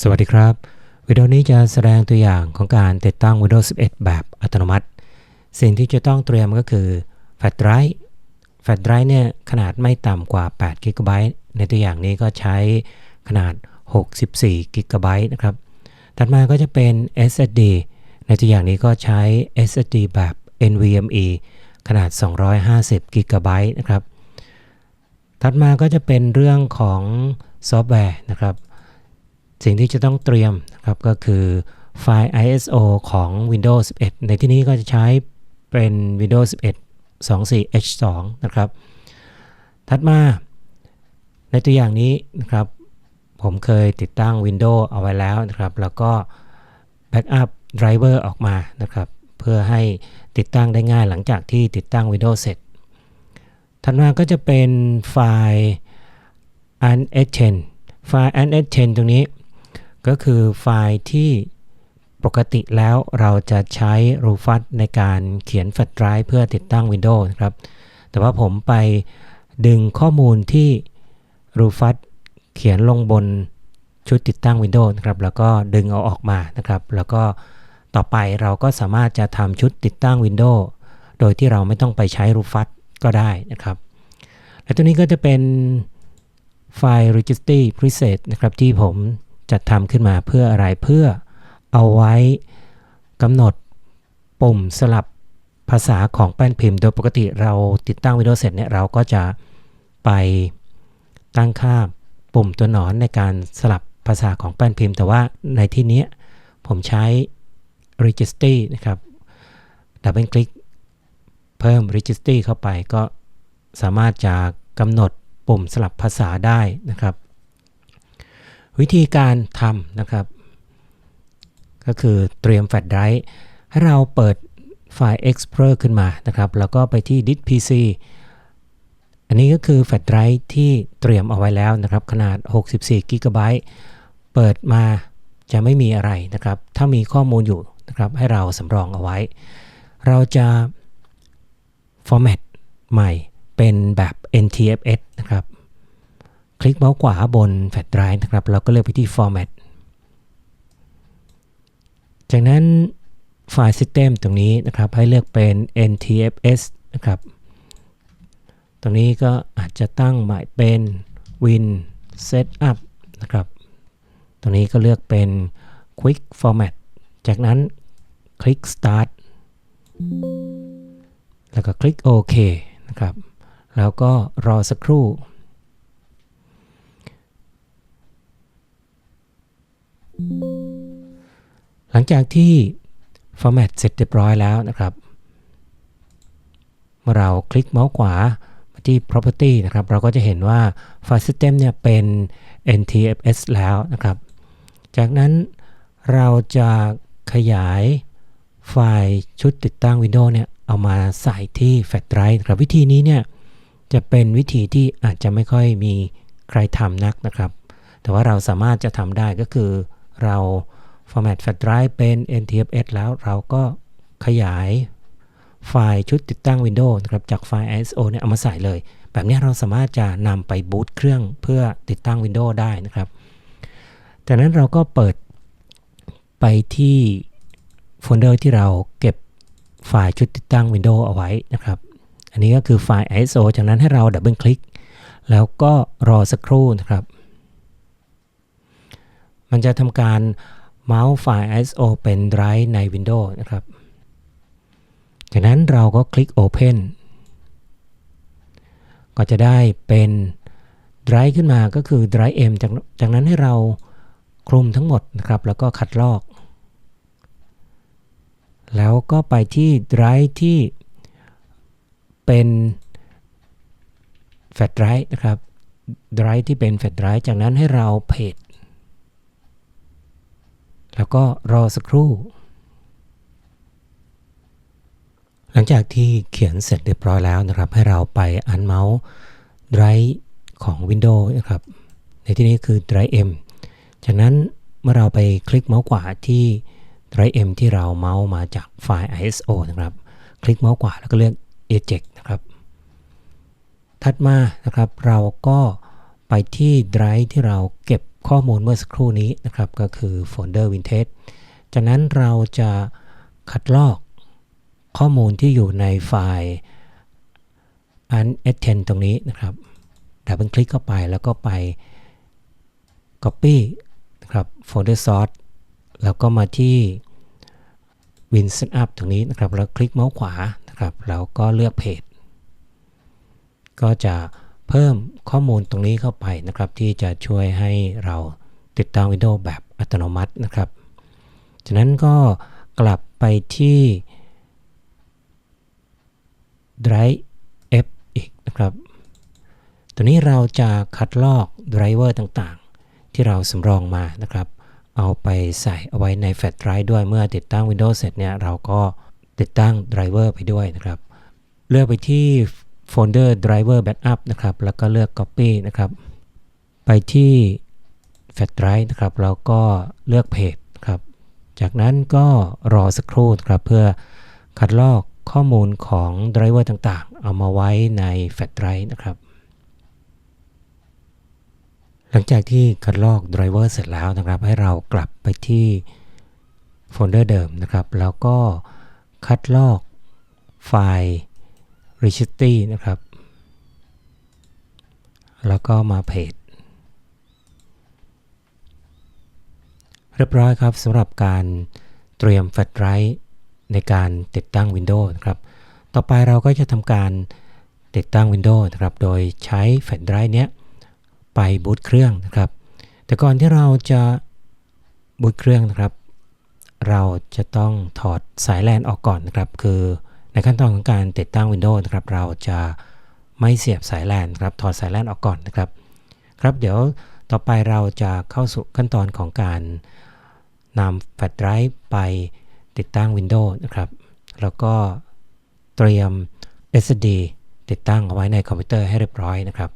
สวัสดีครับ วิดีโอนี้จะแสดงตัวอย่างของการติดตั้ง Windows 11 แบบอัตโนมัติ สิ่งที่จะต้องเตรียมก็คือแฟลชไดรฟ์แฟลชไดรฟ์เนี่ยขนาดไม่ต่ำกว่า8 g b ในตัวอย่างนี้ก็ใช้ขนาด 64 g b นะครับ ถัดมาก็จะเป็น SSD ในตัวอย่างนี้ก็ใช้ SSD แบบ NVMe ขนาด 250 g b นะครับ ถัดมาก็จะเป็นเรื่องของซอฟต์แวร์นะครับ สิ่งที่จะต้องเตรียมครับก็คือไฟล์ ISO ของ Windows 11 ในที่นี้ก็จะใช้เป็น Windows 11 24H2 นะครับ ถัดมา ในตัวอย่างนี้นะครับ ผมเคยติดตั้ง Windows เอาไว้แล้วนะครับ แล้วก็ Backup Driver ออกมานะครับ เพื่อให้ติดตั้งได้ง่ายหลังจากที่ติดตั้ง Windows เสร็จ ถัดมาก็จะเป็นไฟล์ unetchen ไฟล์ unetchen ตรงนี้ ก็คือไฟล์ที่ปกติแล้วเราจะใช้ Rufus ในการเขียนแฟลชไดรฟ์เพื่อติดตั้ง Windows ครับ แต่ว่าผมไปดึงข้อมูลที่ Rufus เขียนลงบนชุดติดตั้ง Windows ครับ แล้วก็ดึงเอาออกมานะครับ แล้วก็ต่อไปเราก็สามารถจะทำชุดติดตั้ง Windows โดยที่เราไม่ต้องไปใช้ Rufus ก็ได้นะครับ และตัวนี้ก็จะเป็นไฟล์ registry preset นะครับที่ผม จัดทำขึ้นมาเพื่ออะไรเพื่อเอาไว้กำหนดปุ่มสลับภาษาของแป้นพิมพ์ โดยปกติเราติดตั้ง Windows เสร็จเนี่ยเราก็จะไปตั้งค่าปุ่มตัวหนอนในการสลับภาษาของแป้นพิมพ์ แต่ว่าในที่นี้ผมใช้ registry นะครับดับเบิลคลิกเพิ่ม registry เข้าไปก็สามารถจะกำหนดปุ่มสลับภาษาได้นะครับ วิธีการทำนะครับ ก็คือเตรียมแฟลชไดรฟ์ให้เราเปิดไฟล์ Explorer ขึ้นมานะครับ แล้วก็ไปที่ Disk PC อันนี้ก็คือแฟลชไดรฟ์ที่เตรียมเอาไว้แล้วนะครับ ขนาด 64 g b เปิดมาจะไม่มีอะไรนะครับ ถ้ามีข้อมูลอยู่นะครับ ให้เราสำรองเอาไว้ เราจะ format ใหม่เป็นแบบ NTFS นะครับ คลิกเมาส์ขวาบนแฟลชไดรฟ์นะครับเราก็เลือกไปที่ format จากนั้นไฟล์ system ตรงนี้นะครับให้เลือกเป็น NTFS นะครับ ตรงนี้ก็อาจจะตั้งหมายเป็น win setup นะครับ ตรงนี้ก็เลือกเป็น quick format จากนั้นคลิก start แล้วก็คลิก OK นะครับ แล้วก็รอสักครู่ หลังจากที่ format เสร็จเรียบร้อยแล้วนะครับเมื่อเราคลิกเมาส์ขวามาที่ property นะครับ เราก็จะเห็นว่าไฟล์ system เนี่ยเป็น NTFS แล้วนะครับ จากนั้นเราจะขยายไฟล์ชุดติดตั้ง Windows เนี่ยเอามาใส่ที่แฟลชไดรฟ์ครับวิธีนี้เนี่ยจะเป็นวิธีที่อาจจะไม่ค่อยมีใครทำนักนะครับ แต่ว่าเราสามารถจะทำได้ก็คือ เรา format แฟลชไดรฟ์เป็น NTFS แล้วเราก็ขยายไฟล์ชุดติดตั้ง Windows นะครับจากไฟล์ ISO เนี่ยเอามาใส่เลย แบบนี้เราสามารถจะนำไปบูตเครื่องเพื่อติดตั้ง Windows ได้นะครับ จากนั้นเราก็เปิดไปที่โฟลเดอร์ที่เราเก็บไฟล์ชุดติดตั้ง Windows เอาไว้นะครับ อันนี้ก็คือไฟล์ ISO จากนั้นให้เราดับเบิลคลิก แล้วก็รอสักครู่นะครับ มันจะทำการเมาส์ไฟล์ ISO เป็นไดรฟ์ใน Windows นะครับจากนั้นเราก็คลิก Open ก็จะได้เป็นไดรฟ์ขึ้นมาก็คือไดรฟ์ M จากจากนั้นให้เราคลุมทั้งหมดนะครับ แล้วก็คัดลอก แล้วก็ไปที่ไดรฟ์ที่เป็นแฟลชไดรฟ์นะครับไดรฟ์ที่เป็นแฟลชไดรฟ์จากนั้นให้เราเพจ แล้วก็รอสักครู่ หลังจากที่เขียนเสร็จเรียบร้อยแล้วนะครับ ให้เราไปอันเมาส์ไดรของ Windows นะครับ ในที่นี้คือ Drive M จากนั้นเมื่อเราไปคลิกเมาส์ขวาที่ Drive M ที่เราเมาส์มาจากไฟล์ ISO นะครับ คลิกเมาส์ขวาแล้วก็เลือก Eject นะครับ ถัดมานะครับเราก็ไปที่ Drive ที่เราเก็บ ข้อมูลเมื่อสักครู่นี้นะครับก็คือโฟลเดอร์ Vintage จากนั้นเราจะคัดลอกข้อมูลที่อยู่ในไฟล์อัน S10 ตรงนี้นะครับดับเบิลคลิกเข้าไปแล้วก็ไป Copy นะครับ Folder Source แล้วก็มาที่ Win Setup ตรงนี้นะครับ แล้วคลิกเมาส์ขวานะครับ แล้วก็เลือกเพจก็จะ เพิ่มข้อมูลตรงนี้เข้าไปนะครับ ที่จะช่วยให้เราติดตั้ง Windows แบบอัตโนมัตินะครับจากนั้นก็กลับไปที่ Drive F อีกนะครับ ตัวนี้เราจะคัดลอกไดรเวอร์ต่างๆ ที่เราสำรองมานะครับ เอาไปใส่เอาไว้ในแฟลชไดรฟ์ด้วยเมื่อติดตั้ง Windows เสร็จเนี่ยเราก็ติดตั้งไดรเวอร์ไปด้วยนะครับ เลือกไปที่ โฟลเดอร์ Driver Backup นะครับ แล้วก็เลือก Copy นะครับ ไปที่แฟลชไดรฟ์นะครับแล้วก็เลือกเพจครับ จากนั้นก็รอสักครู่ครับเพื่อคัดลอกข้อมูลของไดรเวอร์ต่างๆ เอามาไว้ในแฟลชไดรฟ์นะครับ หลังจากที่คัดลอกไดรเวอร์เสร็จแล้วนะครับ ให้เรากลับไปที่โฟลเดอร์เดิมนะครับ แล้วก็คัดลอกไฟล์ registry นะครับ แล้วก็มาเพจเรียบร้อยครับสำหรับการเตรียมแฟลชไดรฟ์ในการติดตั้ง Windows นะครับ ต่อไปเราก็จะทำการติดตั้ง Windows นะครับ โดยใช้แฟลชไดรฟ์เนี้ยไปบูตเครื่องนะครับ แต่ก่อนที่เราจะบูตเครื่องนะครับ เราจะต้องถอดสายแลนออกก่อนนะครับ คือ ในขั้นตอนของการติดตั้ง Windows นะครับ เราจะไม่เสียบสายแลนครับถอดสายแลนออกก่อนนะครับ ครับเดี๋ยวต่อไปเราจะเข้าสู่ขั้นตอนของการนำแฟลชไดรฟ์ไปติดตั้ง Windows นะครับ แล้วก็เตรียม SSD ติดตั้งเอาไว้ในคอมพิวเตอร์ให้เรียบร้อยนะครับ